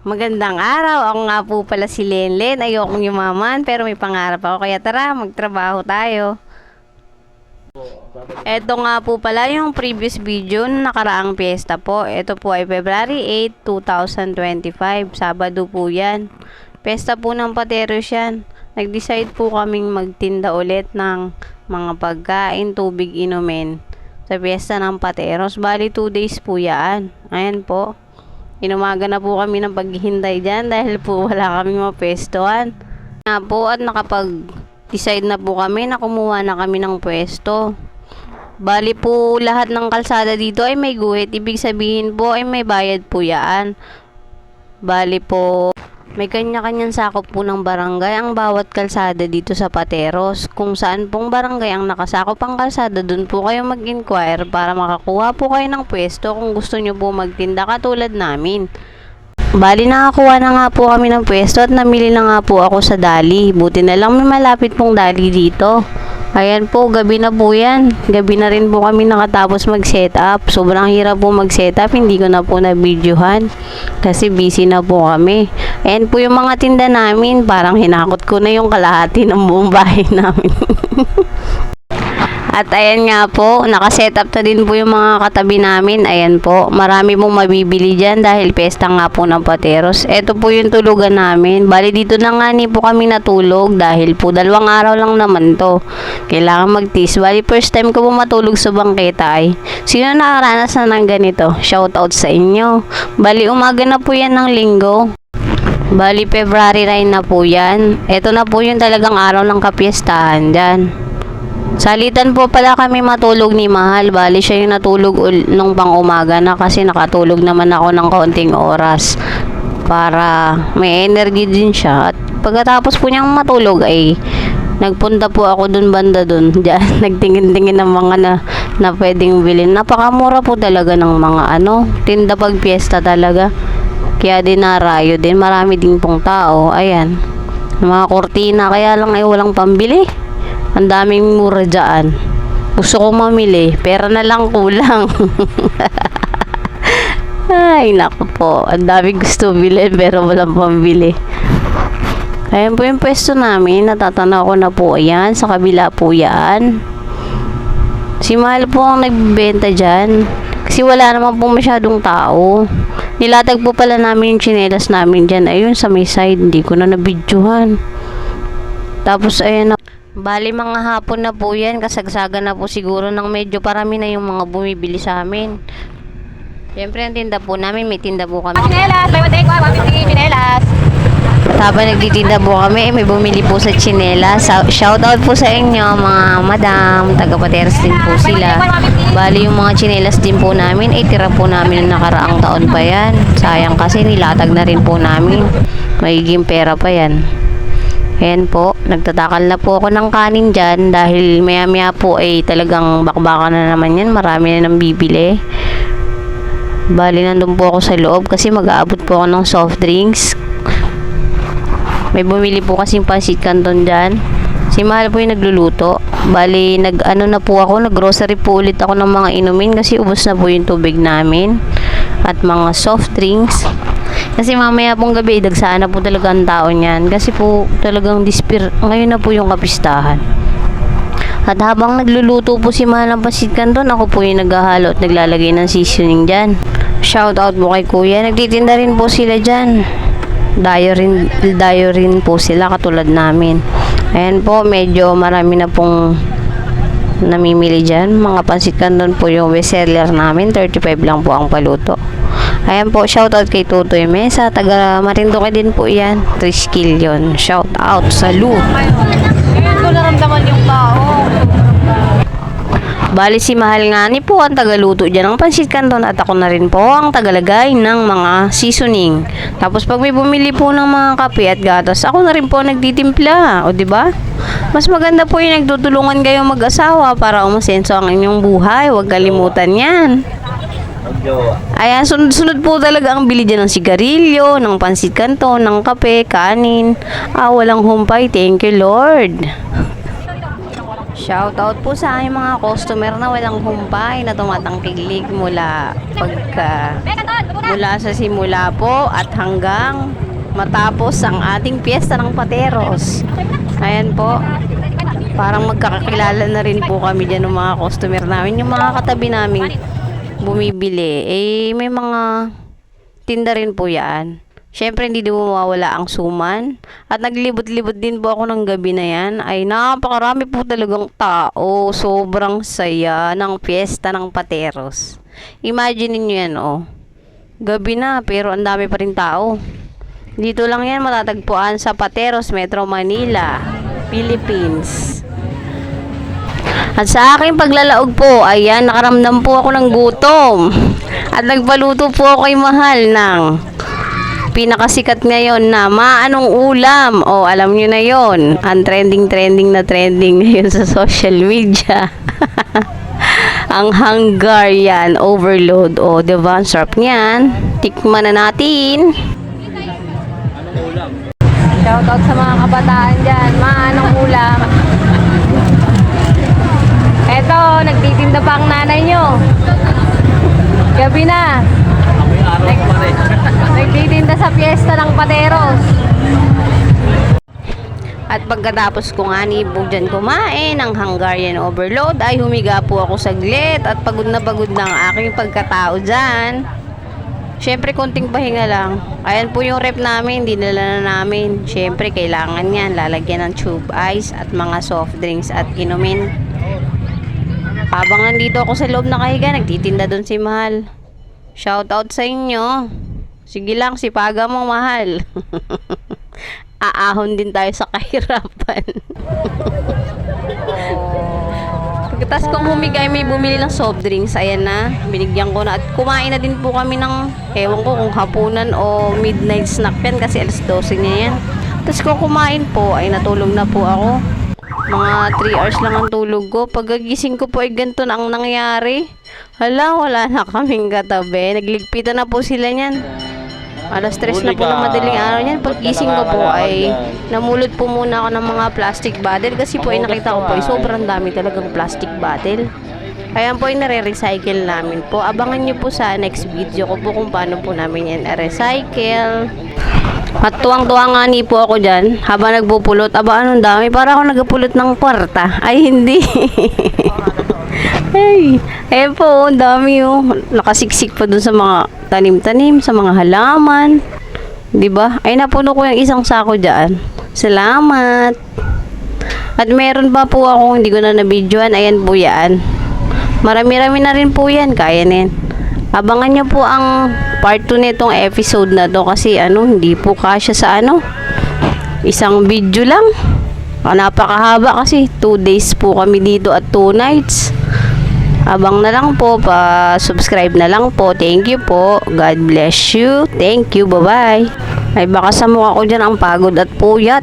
Magandang araw. Ako nga po pala si Lenlen. Ayokong yumaman pero may pangarap ako. Kaya tara, magtrabaho tayo. Ito nga po pala yung previous video ng nakaraang piyesta po. Ito po ay February 8, 2025. Sabado po yan. Pesta po ng Pateros yan. Nag-decide po kaming magtinda ulit ng mga pagkain, tubig, inumin sa piyesta ng Pateros. Bali 2 days po yan. Ayan po. Inumaga na po kami ng paghihintay dyan dahil po wala kaming mapestuhan. Nga po at nakapag-decide na po kami na kumuha na kami ng pwesto. Bali po lahat ng kalsada dito ay may guhit. Ibig sabihin po ay may bayad po yan. Bali po may kanya-kanyang sakop po ng barangay ang bawat kalsada dito sa Pateros. Kung saan pong barangay ang nakasakop ang kalsada, dun po kayo mag-inquire para makakuha po kayo ng pwesto kung gusto nyo po magtinda katulad namin. Bali nakakuha na nga po kami ng pwesto at namili na nga po ako sa Dali. Buti na lang may malapit pong Dali dito. Ayan po, gabi na po yan. Gabi na rin po kami nakatapos mag-set up. Sobrang hirap po mag-set up. Hindi ko na po na-videohan. Kasi busy na po kami. Ayan po yung mga tinda namin. Parang hinakot ko na yung kalahati ng buong bahay namin. At ayan nga po, nakaset up na din po yung mga katabi namin. Ayan po, marami pong mabibili dyan dahil pesta nga po ng pateros. Ito po yung tulugan namin. Bali dito na nga ni po kami natulog dahil po dalawang araw lang naman to. Kailangan magtis. Bali first time ko po matulog sa bangketa ay. Sino nakaranas na ng ganito? Shout out sa inyo. Bali umaga na po yan ng linggo. Bali February 9 na po yan. Ito na po yung talagang araw ng kapiestahan dyan. Salitan po pala kami matulog ni Mahal. Bali siya yung natulog ul- nung pang umaga na kasi nakatulog naman ako ng kaunting oras para may energy din siya. At pagkatapos po niyang matulog ay nagpunta po ako dun banda dun. Diyan, nagtingin-tingin ng mga na, na pwedeng bilhin. Napakamura po talaga ng mga ano, tinda pag piyesta talaga. Kaya dinarayo din. Marami din pong tao. Ayan. Mga kortina. Kaya lang ay walang pambili. Ang daming mura dyan. Gusto ko mamili. Pera na lang kulang. Ay, naku po. Ang daming gusto bilhin pero walang pambili. Ayan po yung pwesto namin. Natatanaw ko na po yan. Sa kabila po yan. Si Mahal po ang nagbebenta dyan. Kasi wala naman po masyadong tao. Nilatag po pala namin yung tsinelas namin dyan. Ayun, sa may side. Hindi ko na nabidyohan. Tapos, ayan na. Bali, mga hapon na po yan. Kasagsagan na po siguro ng medyo parami na yung mga bumibili sa amin. Siyempre, ang tinda po namin, may tinda po kami. Chinelas, may matay ko, 150 chinelas. Habang nagtitinda po kami, eh, may bumili po sa chinela. Shout out po sa inyo, mga madam, taga-pateras din po sila. Bali yung mga chinelas din po namin, eh tira po namin ng nakaraang taon pa yan. Sayang kasi nilatag na rin po namin. Magiging pera pa yan. Ayan po, nagtatakal na po ako ng kanin dyan dahil maya maya po ay talagang bakbakan na naman yan. Marami na nang bibili. Bali, nandun po ako sa loob kasi mag-aabot po ako ng soft drinks. May bumili po kasing pansit canton dyan. Si Mahal po yung nagluluto. Bali, nag, ano na po ako, nag-grocery po ulit ako ng mga inumin kasi ubos na po yung tubig namin. At mga soft drinks. Kasi mamaya pong gabi, dagsaan na po talaga ang tao niyan. Kasi po talagang dispir, ngayon na po yung kapistahan. At habang nagluluto po si Mahal ng pansit canton, ako po yung naghahalo at naglalagay ng seasoning dyan. Shout out po kay Kuya. Nagtitinda rin po sila dyan. Dayo rin, dayo rin po sila katulad namin. Ayan po, medyo marami na pong namimili dyan. Mga pansit canton po yung bestseller namin. 35 lang po ang paluto. Ayan po, shout out kay Tutoy Mesa. Taga Marinduque din po yan. Triskill yun. Shout out. Salute. Ngayon ko naramdaman yung tao. Bali si Mahal nga ni po ang tagaluto dyan ng pansit canton at ako na rin po ang tagalagay ng mga seasoning. Tapos pag may bumili po ng mga kape at gatas, ako na rin po nagtitimpla. O ba? Mas maganda po yung nagtutulungan kayo mag-asawa para umasenso ang inyong buhay. Huwag kalimutan yan. Ayan, sunod-sunod po talaga ang bili dyan ng sigarilyo, ng pansit canton, ng kape, kanin. Ah, walang humpay. Thank you, Lord. Shoutout po sa aking mga customer na walang humpay na tumatangkilik mula pagka mula sa simula po at hanggang matapos ang ating piyesta ng Pateros. Ayan po. Parang magkakakilala na rin po kami dyan ng mga customer namin. Yung mga katabi namin bumibili. Eh, may mga tinda rin po yan. Siyempre, hindi din mawawala ang suman. At naglibot-libot din po ako ng gabi na yan. Ay, napakarami po talagang tao. Sobrang saya ng piyesta ng Pateros. Imagine niyo yan, oh. Gabi na, pero ang dami pa rin tao. Dito lang yan matatagpuan sa Pateros, Metro Manila, Philippines. At sa aking paglalaog po, ayan, nakaramdam po ako ng gutom. At nagpaluto po ako kay Mahal ng pinakasikat ngayon na maanong ulam. O, alam nyo na yon Ang trending-trending na trending ngayon sa social media. ang Hungarian overload. O, diba? Ang sarap niyan. Tikman na natin. Shoutout sa mga kabataan dyan. Maanong ulam. Eto, nagtitinda pa ang nanay nyo. Gabi na. Nagtitinda sa piyesta ng Pateros. At pagkatapos ko nga ni dyan kumain ng Hungarian overload ay humiga po ako saglit at pagod na pagod na ang aking pagkatao dyan. Siyempre, konting pahinga lang. Ayan po yung rep namin, dinala na namin. Siyempre, kailangan yan. Lalagyan ng tube ice at mga soft drinks at inumin. Habang nandito ako sa loob nakahiga, nagtitinda doon si Mahal. Shout out sa inyo. Sige lang, sipaga mo, Mahal. Aahon din tayo sa kahirapan. Pagkatapos kong humigay, may bumili ng soft drinks. Ayan na, binigyan ko na. At kumain na din po kami ng, ewan ko kung hapunan o midnight snack yan kasi alas 12 na yan. Tapos kung kumain po, ay natulog na po ako. Mga 3 hours lang ang tulog ko. Pagkagising ko po ay ganito na ang nangyari. Hala, wala na kaming katabi. Nagligpitan na po sila niyan. Alas 3 na po ng madaling araw niyan. Paggising ko po ay namulot po muna ako ng mga plastic bottle kasi po ay nakita ko po ay sobrang dami talagang plastic bottle. Ayan po ay nare-recycle namin po. Abangan nyo po sa next video ko po kung paano po namin yan recycle At tuwang-tuwa nga ni po ako dyan habang nagpupulot. Aba, anong dami? Para ako nagpupulot ng kwarta. Ay, hindi. Ay, eh po, ang dami oh. Nakasiksik pa dun sa mga tanim-tanim, sa mga halaman. ba? Ay, napuno ko yung isang sako dyan. Salamat. At meron pa po ako, hindi ko na nabidyoan. Ayan po yan. Marami-rami na rin po yan. Kaya na. Abangan nyo po ang part 2 nitong episode na to kasi ano, hindi po kasya sa ano, isang video lang. Ah, napakahaba kasi 2 days po kami dito at 2 nights. Abang na lang po, pa-subscribe na lang po. Thank you po. God bless you. Thank you. Bye-bye. Ay baka sa mukha ko dyan ang pagod at puyat.